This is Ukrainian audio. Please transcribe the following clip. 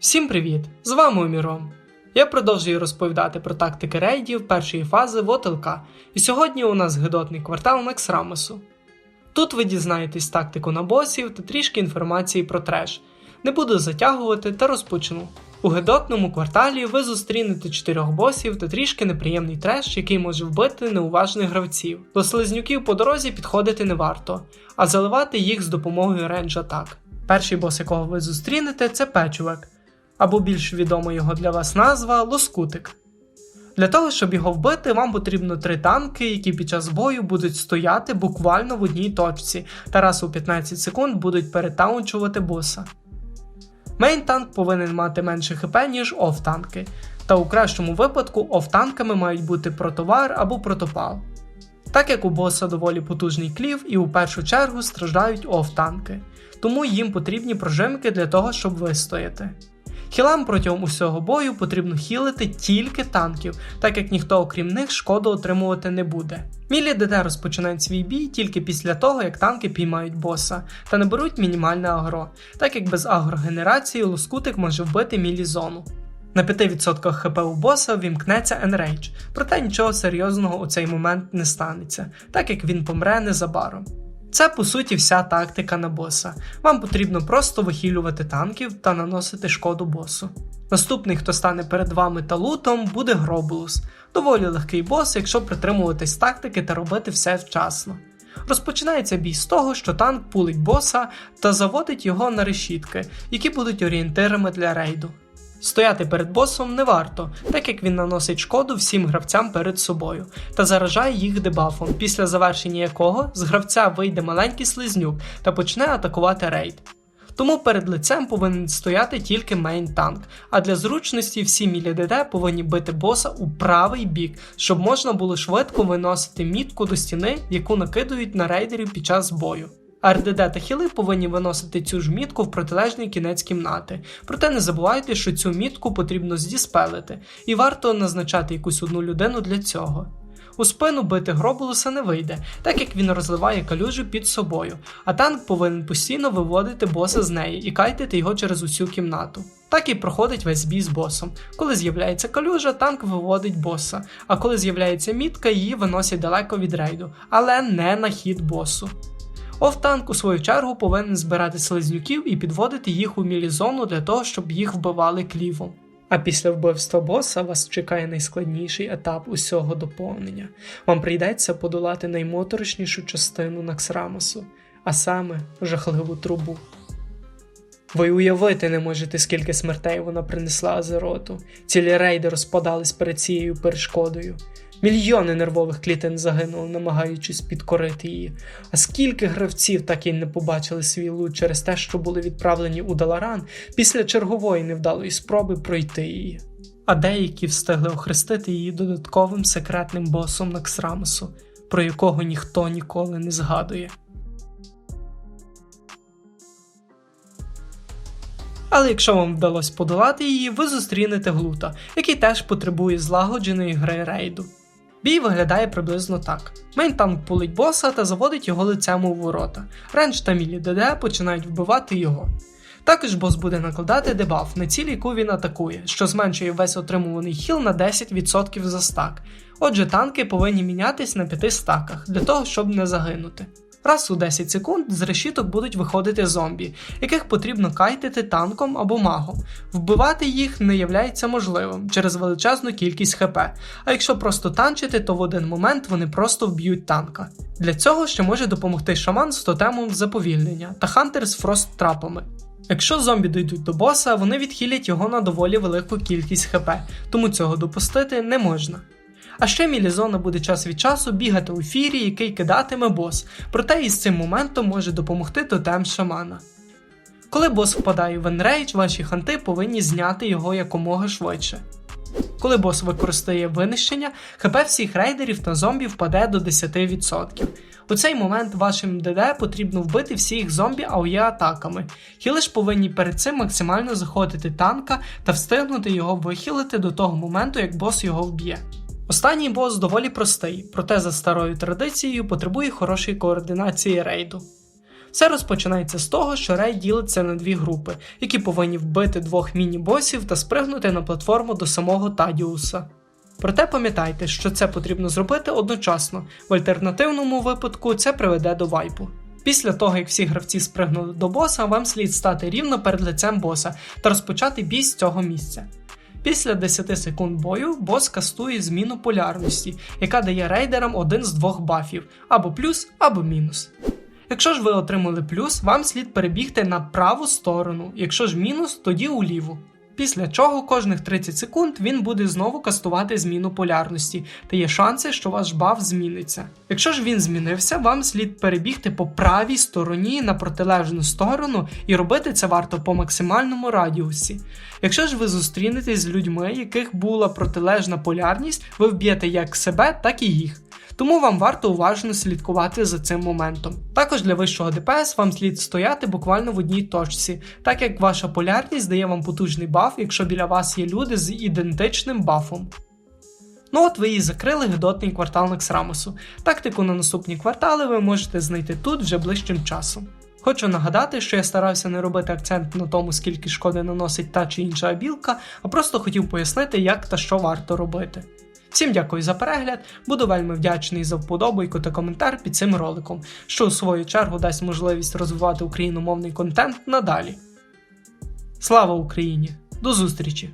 Всім привіт! З вами Міром. Я продовжую розповідати про тактики рейдів першої фази в ОТЛК, і сьогодні у нас гидотний квартал Нексрамосу. Тут ви дізнаєтесь тактику на босів та трішки інформації про треш. Не буду затягувати та розпочну. У гидотному кварталі ви зустрінете чотирьох босів та трішки неприємний треш, який може вбити неуважних гравців. До слизнюків по дорозі підходити не варто, а заливати їх з допомогою рейндж атак. Перший бос, якого ви зустрінете, це печувак, або більш відома його для вас назва лоскутик. Для того, щоб його вбити, вам потрібно три танки, які під час бою будуть стояти буквально в одній точці та раз у 15 секунд будуть перетаунчувати боса. Мейн танк повинен мати менше хп, ніж оф-танки, та у кращому випадку оф-танками мають бути протовар або протопал. Так як у боса доволі потужний клів і у першу чергу страждають оф-танки, тому їм потрібні прожимки для того, щоб вистояти. Хілам протягом усього бою потрібно хілити тільки танків, так як ніхто окрім них шкоду отримувати не буде. Мілі ДД розпочинають свій бій тільки після того, як танки піймають боса та наберуть мінімальне агро, так як без агрогенерації лоскутик може вбити мілі зону. На 5% хп у боса вімкнеться Enrage, проте нічого серйозного у цей момент не станеться, так як він помре незабаром. Це по суті вся тактика на боса. Вам потрібно просто вихилювати танків та наносити шкоду босу. Наступний, хто стане перед вами та лутом, буде Гробулус. Доволі легкий бос, якщо притримуватись тактики та робити все вчасно. Розпочинається бій з того, що танк пулить боса та заводить його на решітки, які будуть орієнтирами для рейду. Стояти перед босом не варто, так як він наносить шкоду всім гравцям перед собою та заражає їх дебафом, після завершення якого з гравця вийде маленький слизнюк та почне атакувати рейд. Тому перед лицем повинен стояти тільки мейн танк, а для зручності всі мілі ДД повинні бити боса у правий бік, щоб можна було швидко виносити мітку до стіни, яку накидують на рейдерів під час бою. РДД та хіли повинні виносити цю ж мітку в протилежний кінець кімнати. Проте не забувайте, що цю мітку потрібно здіспелити, і варто назначати якусь одну людину для цього. У спину бити Гробулуса не вийде, так як він розливає калюжу під собою, а танк повинен постійно виводити боса з неї і кайтити його через усю кімнату. Так і проходить весь бій з босом. Коли з'являється калюжа, танк виводить боса, а коли з'являється мітка, її виносять далеко від рейду, але не на хід босу. Офтанк, у свою чергу, повинен збирати слизнюків і підводити їх у мілізону для того, щоб їх вбивали клівом. А після вбивства боса вас чекає найскладніший етап усього доповнення. Вам прийдеться подолати наймоторошнішу частину Наксрамосу, а саме жахливу трубу. Ви уявити не можете, скільки смертей вона принесла Азероту. Цілі рейди розпадались перед цією перешкодою. Мільйони нервових клітин загинули, намагаючись підкорити її. А скільки гравців так і не побачили свій лут через те, що були відправлені у Даларан після чергової невдалої спроби пройти її. А деякі встигли охрестити її додатковим секретним босом Наксрамосу, про якого ніхто ніколи не згадує. Але якщо вам вдалося подолати її, ви зустрінете глута, який теж потребує злагодженої гри рейду. Бій виглядає приблизно так: Мейнтанк пулить боса та заводить його лицем у ворота. Ренж та мілі ДД починають вбивати його. Також бос буде накладати дебаф на ціль, яку він атакує, що зменшує весь отримуваний хіл на 10% за стак. Отже, танки повинні мінятись на 5 стаках для того, щоб не загинути. Раз у 10 секунд з решіток будуть виходити зомбі, яких потрібно кайтити танком або магом. Вбивати їх не являється можливим через величезну кількість хп, а якщо просто танчити, то в один момент вони просто вб'ють танка. Для цього ще може допомогти шаман з тотемом заповільнення та хантер з фрост-трапами. Якщо зомбі дійдуть до боса, вони відхилять його на доволі велику кількість хп, тому цього допустити не можна. А ще Мілізона буде час від часу бігати у фірі, який кидатиме бос, проте із цим моментом може допомогти тотем шамана. Коли бос впадає в енрейдж, ваші ханти повинні зняти його якомога швидше. Коли бос використає винищення, хп всіх рейдерів та зомбі впаде до 10%. У цей момент вашим ДД потрібно вбити всіх зомбі АОЄ атаками. Хіли ж повинні перед цим максимально заходити танка та встигнути його вихилити до того моменту, як бос його вб'є. Останній бос доволі простий, проте за старою традицією потребує хорошої координації рейду. Все розпочинається з того, що рейд ділиться на дві групи, які повинні вбити двох міні-босів та спригнути на платформу до самого Тадіуса. Проте пам'ятайте, що це потрібно зробити одночасно, в альтернативному випадку це приведе до вайпу. Після того, як всі гравці спригнули до боса, вам слід стати рівно перед лицем боса та розпочати бій з цього місця. Після 10 секунд бою бос кастує зміну полярності, яка дає рейдерам один з двох бафів або плюс, або мінус. Якщо ж ви отримали плюс, вам слід перебігти на праву сторону, якщо ж мінус, тоді у ліву. Після чого кожних 30 секунд він буде знову кастувати зміну полярності, та є шанси, що ваш баф зміниться. Якщо ж він змінився, вам слід перебігти по правій стороні на протилежну сторону і робити це варто по максимальному радіусі. Якщо ж ви зустрінетесь з людьми, яких була протилежна полярність, ви вб'єте як себе, так і їх. Тому вам варто уважно слідкувати за цим моментом. Також для вищого ДПС вам слід стояти буквально в одній точці, так як ваша полярність дає вам потужний баф, якщо біля вас є люди з ідентичним бафом. Ну от ви і закрили гидотний квартал Нексрамосу. Тактику на наступні квартали ви можете знайти тут вже ближчим часом. Хочу нагадати, що я старався не робити акцент на тому, скільки шкоди наносить та чи інша абілка, а просто хотів пояснити, як та що варто робити. Всім дякую за перегляд, буду вельми вдячний за вподобайку та коментар під цим роликом, що у свою чергу дасть можливість розвивати україномовний контент надалі. Слава Україні! До зустрічі!